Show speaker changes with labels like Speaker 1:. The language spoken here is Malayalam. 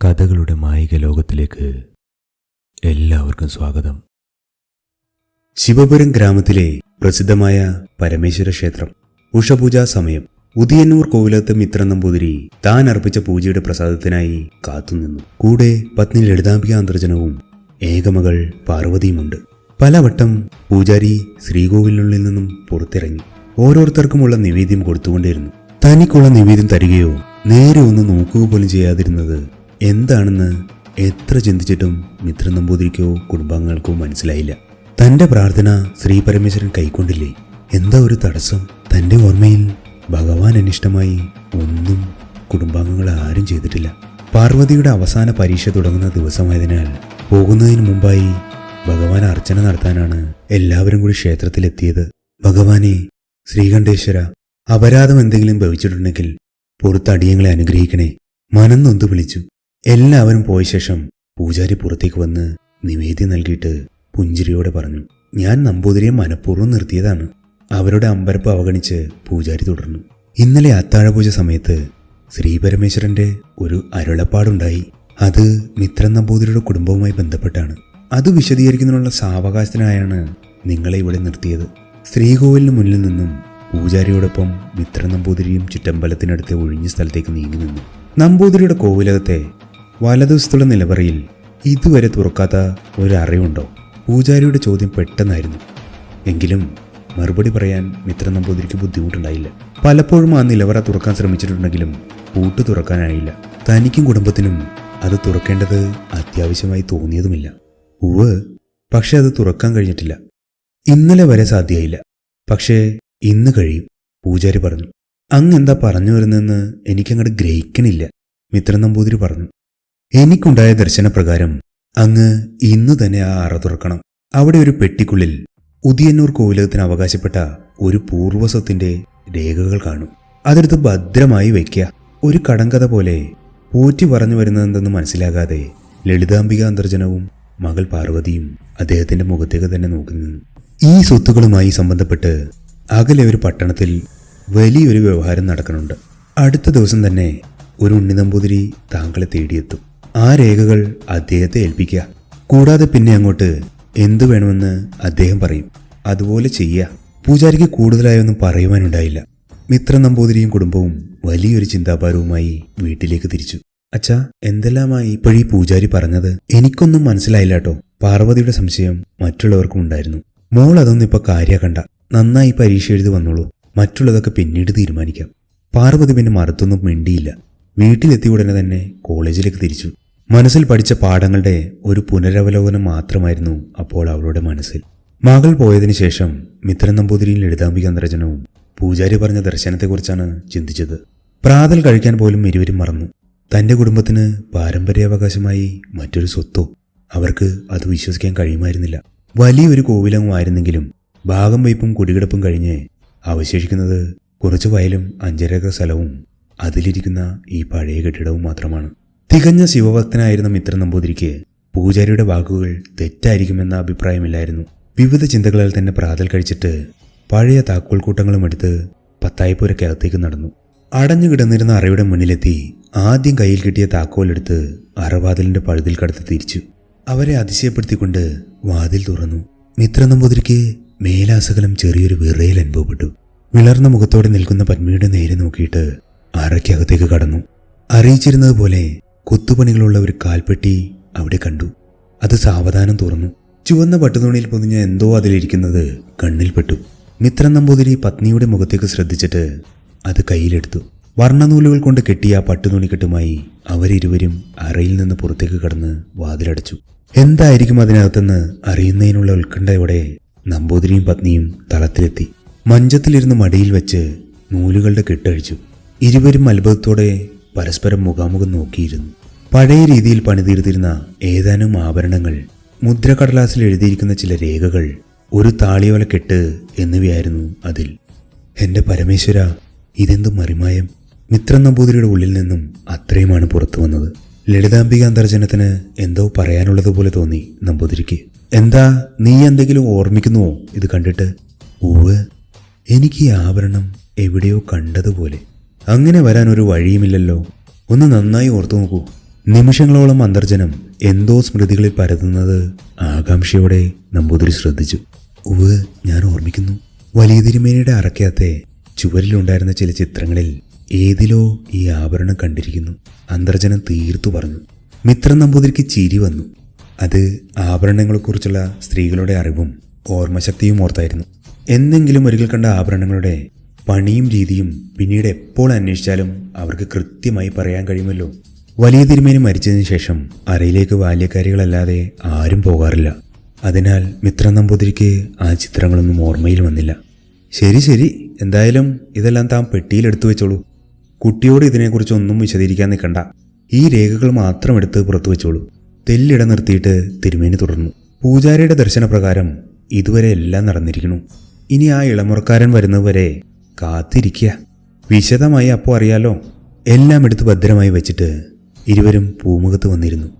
Speaker 1: കഥകളുടെ മായിക ലോകത്തിലേക്ക് എല്ലാവർക്കും സ്വാഗതം.
Speaker 2: ശിവപുരം ഗ്രാമത്തിലെ പ്രസിദ്ധമായ പരമേശ്വര ക്ഷേത്രം ഉഷപൂജാ സമയം ഉദിയന്നൂർ കോവിലത്ത് മിത്ര നമ്പൂതിരി താൻ അർപ്പിച്ച പൂജയുടെ പ്രസാദത്തിനായി കാത്തുനിന്നു. കൂടെ പത്നി ലളിതാംബിക അന്തർജനവും ഏകമകൾ പാർവതിയുമുണ്ട്. പലവട്ടം പൂജാരി ശ്രീകോവിലിനുള്ളിൽ നിന്നും പുറത്തിറങ്ങി. ഓരോരുത്തർക്കുമുള്ള നിവേദ്യം കൊടുത്തുകൊണ്ടിരുന്നു തനിക്കുള്ള നിവേദ്യം തരികയോ നേരെ ഒന്ന് നോക്കുക പോലും ചെയ്യാതിരുന്നത് എന്താണെന്ന് എത്ര ചിന്തിച്ചിട്ടും മിത്ര നമ്പൂതിരിക്കോ കുടുംബാംഗങ്ങൾക്കോ മനസ്സിലായില്ല. തന്റെ പ്രാർത്ഥന ശ്രീ പരമേശ്വരൻ കൈക്കൊണ്ടില്ലേ? എന്താ ഒരു തടസ്സം? തന്റെ ഓർമ്മയിൽ ഭഗവാൻ അനിഷ്ടമായി ഒന്നും കുടുംബാംഗങ്ങൾ ആരും ചെയ്തിട്ടില്ല. പാർവതിയുടെ അവസാന പരീക്ഷ തുടങ്ങുന്ന ദിവസമായതിനാൽ പോകുന്നതിന് മുമ്പായി ഭഗവാൻ അർച്ചന നടത്താനാണ് എല്ലാവരും കൂടി ക്ഷേത്രത്തിലെത്തിയത്. ഭഗവാനെ ശ്രീകണ്ഠേശ്വര അപരാധം എന്തെങ്കിലും ഭവിച്ചിട്ടുണ്ടെങ്കിൽ പുറത്ത് അടിയങ്ങളെ അനുഗ്രഹിക്കണേ. മനം നൊന്തു വിളിച്ചു. എല്ലാവരും പോയ ശേഷം പൂജാരി പുറത്തേക്ക് വന്ന് നിവേദ്യം നൽകിയിട്ട് പുഞ്ചിരിയോടെ പറഞ്ഞു ഞാൻ നമ്പൂതിരിയെ മനഃപൂർവം നിർത്തിയതാണ്. അവരുടെ അമ്പരപ്പ് അവഗണിച്ച് പൂജാരി തുടർന്നു. ഇന്നലെ അത്താഴപൂജ സമയത്ത് ശ്രീപരമേശ്വരന്റെ ഒരു അരുളപ്പാടുണ്ടായി. അത് മിത്രൻ നമ്പൂതിരിയുടെ കുടുംബവുമായി ബന്ധപ്പെട്ടാണ്. അത് വിശദീകരിക്കുന്നതിനുള്ള സാവകാശത്തിനായാണ് നിങ്ങളെ ഇവിടെ നിർത്തിയത്. ശ്രീകോവിലിന് മുന്നിൽ നിന്നും പൂജാരിയോടൊപ്പം മിത്രൻ നമ്പൂതിരിയും ചുറ്റമ്പലത്തിനടുത്ത് ഒഴിഞ്ഞ സ്ഥലത്തേക്ക് നീങ്ങി നിന്നു. നമ്പൂതിരിയുടെ കോവിലകത്തെ വലതുവശത്തുള്ള നിലവറയിൽ ഇതുവരെ തുറക്കാത്ത ഒരു പൂജാരിയുടെ ചോദ്യം പെട്ടെന്നായിരുന്നു. എങ്കിലും മറുപടി പറയാൻ മിത്ര നമ്പൂതിരിക്ക് ബുദ്ധിമുട്ടുണ്ടായില്ല. പലപ്പോഴും ആ നിലവറ തുറക്കാൻ ശ്രമിച്ചിട്ടുണ്ടെങ്കിലും പൂട്ട് തുറക്കാനായില്ല. തനിക്കും കുടുംബത്തിനും അത് തുറക്കേണ്ടത് അത്യാവശ്യമായി തോന്നിയതുമില്ല. ഉവ് പക്ഷെ അത് തുറക്കാൻ കഴിഞ്ഞിട്ടില്ല. ഇന്നലെ വരെ സാധ്യമായില്ല. പക്ഷേ ഇന്ന് കഴിയും പൂജാരി പറഞ്ഞു. അങ്ങെന്താ പറഞ്ഞു വരുന്നതെന്ന് എനിക്കങ്ങോട്ട് ഗ്രഹിക്കണില്ല മിത്രൻ നമ്പൂതിരി പറഞ്ഞു. എനിക്കുണ്ടായ ദർശനപ്രകാരം അങ്ങ് ഇന്ന് തന്നെ ആ അറ തുറക്കണം. അവിടെ ഒരു പെട്ടിക്കുള്ളിൽ ഉദിയന്നൂർ കോവിലകത്തിന് അവകാശപ്പെട്ട ഒരു പൂർവസത്തിന്റെ രേഖകൾ കാണും. അതെടുത്ത് ഭദ്രമായി വയ്ക്കുക. ഒരു കടങ്കഥ പോലെ പോറ്റി പറഞ്ഞു വരുന്നതെന്തെന്ന് മനസ്സിലാകാതെ ലളിതാംബിക അന്തർജനവും മകൾ പാർവതിയും അദ്ദേഹത്തിന്റെ മുഖത്തേക്ക് തന്നെ നോക്കി നിന്നു. ഈ സ്വത്തുക്കളുമായി സംബന്ധപ്പെട്ട് അകലെ ഒരു പട്ടണത്തിൽ വലിയൊരു വ്യവഹാരം നടക്കുന്നുണ്ട്. അടുത്ത ദിവസം തന്നെ ഒരു ഉണ്ണിനമ്പൂതിരി താങ്കളെ തേടിയെത്തും. ആ രേഖകൾ അദ്ദേഹത്തെ ഏൽപ്പിക്കുക. കൂടാതെ പിന്നെ അങ്ങോട്ട് എന്തു വേണമെന്ന് അദ്ദേഹം പറയും. അതുപോലെ ചെയ്യുക. പൂജാരിക്ക് കൂടുതലായൊന്നും പറയുവാനുണ്ടായില്ല. മിത്ര നമ്പൂതിരിയും കുടുംബവും വലിയൊരു ചിന്താഭാരവുമായി വീട്ടിലേക്ക് തിരിച്ചു. അച്ഛാ എന്തെല്ലാമായി ഇപ്പോഴീ പൂജാരി പറഞ്ഞത്? എനിക്കൊന്നും മനസ്സിലായില്ല കേട്ടോ പാർവതിയുടെ സംശയം മറ്റുള്ളവർക്കും ഉണ്ടായിരുന്നു. മോൾ അതൊന്നും ഇപ്പൊ കാര്യ കണ്ട. നന്നായി പരീക്ഷ എഴുതി വന്നോളൂ. മറ്റുള്ളതൊക്കെ പിന്നീട് തീരുമാനിക്കാം. പാർവതി പിന്നെ മറുത്തൊന്നും മിണ്ടിയില്ല. വീട്ടിലെത്തിയ ഉടനെ തന്നെ കോളേജിലേക്ക് തിരിച്ചു. മനസ്സിൽ പഠിച്ച പാഠങ്ങളുടെ ഒരു പുനരവലോകനം മാത്രമായിരുന്നു അപ്പോൾ അവളുടെ മനസ്സിൽ. മകൾ പോയതിനു ശേഷം മിത്രൻ നമ്പൂതിരിയും ലളിതാംബിക അന്തരജനവും പൂജാരി പറഞ്ഞ ദർശനത്തെക്കുറിച്ചാണ് ചിന്തിച്ചത്. പ്രാതൽ കഴിക്കാൻ പോലും ഇരുവരും മറന്നു. തന്റെ കുടുംബത്തിന് പാരമ്പര്യാവകാശമായി മറ്റൊരു സ്വത്തോ? അവർക്ക് അത് വിശ്വസിക്കാൻ കഴിയുമായിരുന്നില്ല. വലിയൊരു കോവിലങ്ങുമായിരുന്നെങ്കിലും ഭാഗം വയ്പും കുടികിടപ്പും കഴിഞ്ഞ് അവശേഷിക്കുന്നത് കുറച്ച് വയലും അഞ്ചരേക്കർ സ്ഥലവും അതിലിരിക്കുന്ന ഈ പഴയ കെട്ടിടവും മാത്രമാണ്. തികഞ്ഞ ശിവഭക്തനായിരുന്ന മിത്ര നമ്പൂതിരിക്ക് പൂജാരിയുടെ വാക്കുകൾ തെറ്റായിരിക്കുമെന്ന അഭിപ്രായമില്ലായിരുന്നു. വിവിധ ചിന്തകളാൽ തന്നെ പ്രാതൽ കഴിച്ചിട്ട് പഴയ താക്കോൽ കൂട്ടങ്ങളും എടുത്ത് പത്തായിപ്പുരക്കകത്തേക്ക് നടന്നു. അടഞ്ഞു കിടന്നിരുന്ന അറയുടെ മുന്നിലെത്തി ആദ്യം കയ്യിൽ കിട്ടിയ താക്കോലെടുത്ത് അറവാതിലിന്റെ പഴുതിൽ കടത്ത് തിരിച്ചു. അവരെ അതിശയപ്പെടുത്തിക്കൊണ്ട് വാതിൽ തുറന്നു. മിത്ര നമ്പൂതിരിക്ക് മേലാസകലം ചെറിയൊരു വിറയിൽ അനുഭവപ്പെട്ടു. വിളർന്ന മുഖത്തോടെ നിൽക്കുന്ന പത്മിയുടെ നേരെ നോക്കിയിട്ട് അറയ്ക്കകത്തേക്ക് കടന്നു. അറിയിച്ചിരുന്നത് പോലെ കൊത്തുപണികളുള്ള ഒരു കാൽപ്പെട്ടി അവിടെ കണ്ടു. അത് സാവധാനം തുറന്നു. ചുവന്ന പട്ടുതുണിയിൽ പൊതിഞ്ഞ എന്തോ അതിലിരിക്കുന്നത് കണ്ണിൽപ്പെട്ടു. മിത്രൻ നമ്പൂതിരി പത്നിയുടെ മുഖത്തേക്ക് ശ്രദ്ധിച്ചിട്ട് അത് കയ്യിലെടുത്തു. വർണനൂലുകൾ കൊണ്ട് കെട്ടിയ പട്ടുതുണിക്കെട്ടുമായി അവരിരുവരും അറയിൽ നിന്ന് പുറത്തേക്ക് കടന്ന് വാതിലടച്ചു. എന്തായിരിക്കും അതിനകത്തെന്ന് അറിയുന്നതിനുള്ള ഉത്കണ്ഠയോടെ നമ്പൂതിരിയും പത്നിയും തളത്തിലെത്തി. മഞ്ചത്തിലിരുന്ന് മടിയിൽ വെച്ച് നൂലുകളുടെ കെട്ടഴിച്ചു. ഇരുവരും അത്ഭുതത്തോടെ പരസ്പരം മുഖാമുഖം നോക്കിയിരുന്നു. പഴയ രീതിയിൽ പണിതീർത്തിരുന്ന ഏതാനും ആഭരണങ്ങൾ മുദ്രകടലാസിൽ എഴുതിയിരിക്കുന്ന ചില രേഖകൾ ഒരു താളിയോല കെട്ട് എന്നിവയായിരുന്നു അതിൽ. എന്റെ പരമേശ്വര ഇതെന്തു മറിമായം? മിത്രൻ നമ്പൂതിരിയുടെ ഉള്ളിൽ നിന്നും അത്രയുമാണ് പുറത്തു വന്നത്. ലളിതാംബിക അന്തർജനത്തിന് എന്തോ പറയാനുള്ളതുപോലെ തോന്നി നമ്പൂതിരിക്ക്. എന്താ നീ എന്തെങ്കിലും ഓർമ്മിക്കുന്നുവോ? ഇത് കണ്ടിട്ട്? ഊവ് എനിക്ക് ഈ ആഭരണം എവിടെയോ കണ്ടതുപോലെ. അങ്ങനെ വരാൻ ഒരു വഴിയുമില്ലല്ലോ. ഒന്ന് നന്നായി ഓർത്തു നോക്കൂ. നിമിഷങ്ങളോളം അന്തർജനം എന്തോ സ്മൃതികളിൽ പരതുന്നത് ആകാംക്ഷയോടെ നമ്പൂതിരി ശ്രദ്ധിച്ചു. ഉവ് ഞാൻ ഓർമ്മിക്കുന്നു. വലിയ തിരുമേനിയുടെ അറക്കകത്തെ ചുവരിലുണ്ടായിരുന്ന ചില ചിത്രങ്ങളിൽ ഏതിലോ ഈ ആഭരണം കണ്ടിരിക്കുന്നു. അന്തർജനം തീർത്തു പറഞ്ഞു. മിത്രൻ നമ്പൂതിരിക്ക് ചിരി വന്നു. അത് ആഭരണങ്ങളെക്കുറിച്ചുള്ള സ്ത്രീകളുടെ അറിവും ഓർമ്മശക്തിയും ഓർത്തായിരുന്നു. എന്നെങ്കിലും ഒരിക്കൽ കണ്ട ആഭരണങ്ങളുടെ പണിയും രീതിയും പിന്നീട് എപ്പോൾ അന്വേഷിച്ചാലും അവർക്ക് കൃത്യമായി പറയാൻ കഴിയുമല്ലോ. വലിയ തിരുമേനി മരിച്ചതിന് ശേഷം അറയിലേക്ക് ബാല്യക്കാരികളല്ലാതെ ആരും പോകാറില്ല. അതിനാൽ മിത്ര നമ്പൂതിരിക്ക് ആ ചിത്രങ്ങളൊന്നും ഓർമ്മയിൽ വന്നില്ല. ശരി ശരി. എന്തായാലും ഇതെല്ലാം താൻ പെട്ടിയിലെടുത്തു വെച്ചോളൂ. കുട്ടിയോട് ഇതിനെക്കുറിച്ച് ഒന്നും വിശദീകരിക്കാൻ നിൽക്കണ്ട. ഈ രേഖകൾ മാത്രം എടുത്ത് പുറത്തു വെച്ചോളൂ. തെല്ലിട നിർത്തിയിട്ട് തിരുമേനി തുടർന്നു. പൂജാരിയുടെ ദർശനപ്രകാരം ഇതുവരെ എല്ലാം നടന്നിരിക്കുന്നു. ഇനി ആ ഇളമുറക്കാരൻ വരുന്നതുവരെ കാത്തിരിക്കുക. വിശദമായി അപ്പോൾ അറിയാലോ. എല്ലാം എടുത്ത് ഭദ്രമായി വെച്ചിട്ട് ഇരുവരും പൂമുഖത്ത് വന്നിരുന്നു.